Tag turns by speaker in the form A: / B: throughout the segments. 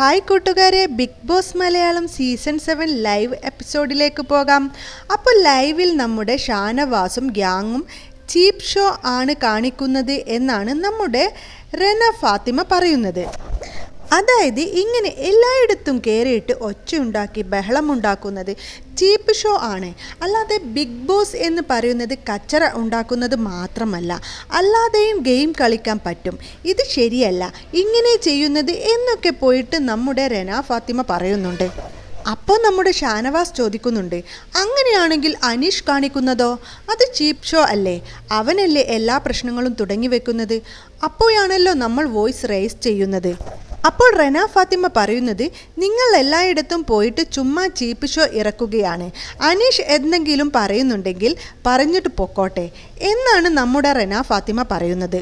A: Hi കൂട്ടുകാരെ Bigg Boss Malayalam season seven live എപ്പിസോഡിലേക്ക് പോകാം. അപ്പോൾ ലൈവിൽ നമ്മുടെ ഷാനവാസും ഗ്യാങ്ങും ചീപ്പ് ഷോ ആണ് കാണിക്കുന്നത് എന്നാണ് നമ്മുടെ റെന ഫാത്തിമ പറയുന്നത്. അതായത് ഇങ്ങനെ എല്ലായിടത്തും കയറിയിട്ട് ഒച്ചയുണ്ടാക്കി ബഹളമുണ്ടാക്കുന്നത് ചീപ്പ് ഷോ ആണ്. അല്ലാതെ ബിഗ് ബോസ് എന്ന് പറയുന്നത് കച്ചറ ഉണ്ടാക്കുന്നത് മാത്രമല്ല അല്ലാതെയും ഗെയിം കളിക്കാൻ പറ്റും. ഇത് ശരിയല്ല ഇങ്ങനെ ചെയ്യുന്നത് എന്നൊക്കെ പോയിട്ട് നമ്മുടെ റെന ഫാത്തിമ പറയുന്നുണ്ട്. അപ്പോൾ നമ്മുടെ ഷാനവാസ് ചോദിക്കുന്നുണ്ട് അങ്ങനെയാണെങ്കിൽ അനീഷ് കാണിക്കുന്നതോ? അത് ചീപ്പ് ഷോ അല്ലേ? അവനല്ലേ എല്ലാ പ്രശ്നങ്ങളും തുടങ്ങി വെക്കുന്നത്? അപ്പോഴാണല്ലോ നമ്മൾ വോയിസ് റേസ് ചെയ്യുന്നത്. അപ്പോൾ റെന ഫാത്തിമ പറയുന്നത് നിങ്ങൾ എല്ലായിടത്തും പോയിട്ട് ചുമ്മാ ചീപ്പ് ഷോ ഇറക്കുകയാണ്. അനീഷ് എന്തെങ്കിലും പറയുന്നുണ്ടെങ്കിൽ പറഞ്ഞിട്ട് പൊക്കോട്ടെ എന്നാണ് നമ്മുടെ റെന ഫാത്തിമ പറയുന്നത്.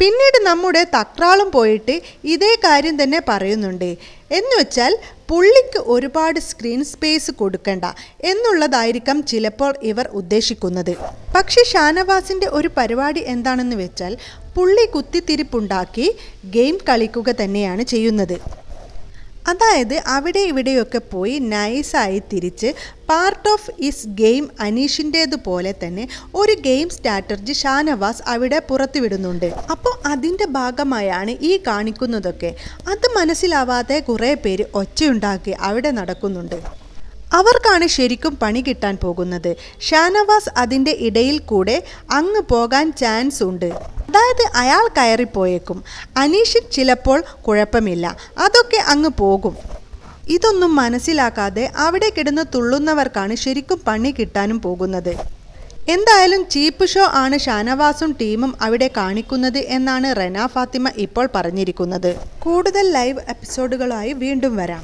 A: പിന്നീട് നമ്മുടെ തക്രാളും പോയിട്ട് ഇതേ കാര്യം തന്നെ പറയുന്നുണ്ട്. എന്ന് വെച്ചാൽ പുള്ളിക്ക് ഒരുപാട് സ്ക്രീൻ സ്പേസ് കൊടുക്കണ്ട എന്നുള്ളതായിരിക്കാം ചിലപ്പോൾ ഇവർ ഉദ്ദേശിക്കുന്നത്. പക്ഷേ ഷാനവാസിന്റെ ഒരു പരിപാടി എന്താണെന്ന് വെച്ചാൽ പുള്ളി കുത്തിത്തിരിപ്പുണ്ടാക്കി ഗെയിം കളിക്കുക തന്നെയാണ് ചെയ്യുന്നത്. അതായത് അവിടെ ഇവിടെയൊക്കെ പോയി നൈസായി തിരിച്ച് പാർട്ട് ഓഫ് ഇസ് ഗെയിം അനീഷിന്റേതുപോലെ തന്നെ ഒരു ഗെയിം സ്ട്രാറ്റജി ഷാനവാസ് അവിടെ പുറത്തുവിടുന്നുണ്ട്. അപ്പോൾ അതിന്റെ ഭാഗമായാണ് ഈ കാണിക്കുന്നതൊക്കെ. അത് മനസ്സിലാവാതെ കുറേ പേര് ഒച്ചയുണ്ടാക്കി അവിടെ നടക്കുന്നുണ്ട്. അവർക്കാണ് ശരിക്കും പണി കിട്ടാൻ പോകുന്നത്. ഷാനവാസ് അതിന്റെ ഇടയിൽ കൂടെ അങ്ങ് പോകാൻ ചാൻസ് ഉണ്ട്. അതായത് അയാൾ കയറിപ്പോയേക്കും. അനീഷിൻ ചിലപ്പോൾ കുഴപ്പമില്ല. അതൊക്കെ അങ്ങ് പോകും. ഇതൊന്നും മനസ്സിലാക്കാതെ അവിടെ കിടന്ന് തുള്ളുന്നവർക്കാണ് ശരിക്കും പണി കിട്ടാനും പോകുന്നത്. എന്തായാലും ചീപ്പ് ഷോ ആണ് ഷാനവാസും ടീമും അവിടെ കാണിക്കുന്നത് എന്നാണ് റെന ഫാത്തിമ ഇപ്പോൾ പറഞ്ഞിരിക്കുന്നത്. കൂടുതൽ ലൈവ് എപ്പിസോഡുകളായി വീണ്ടും വരാം.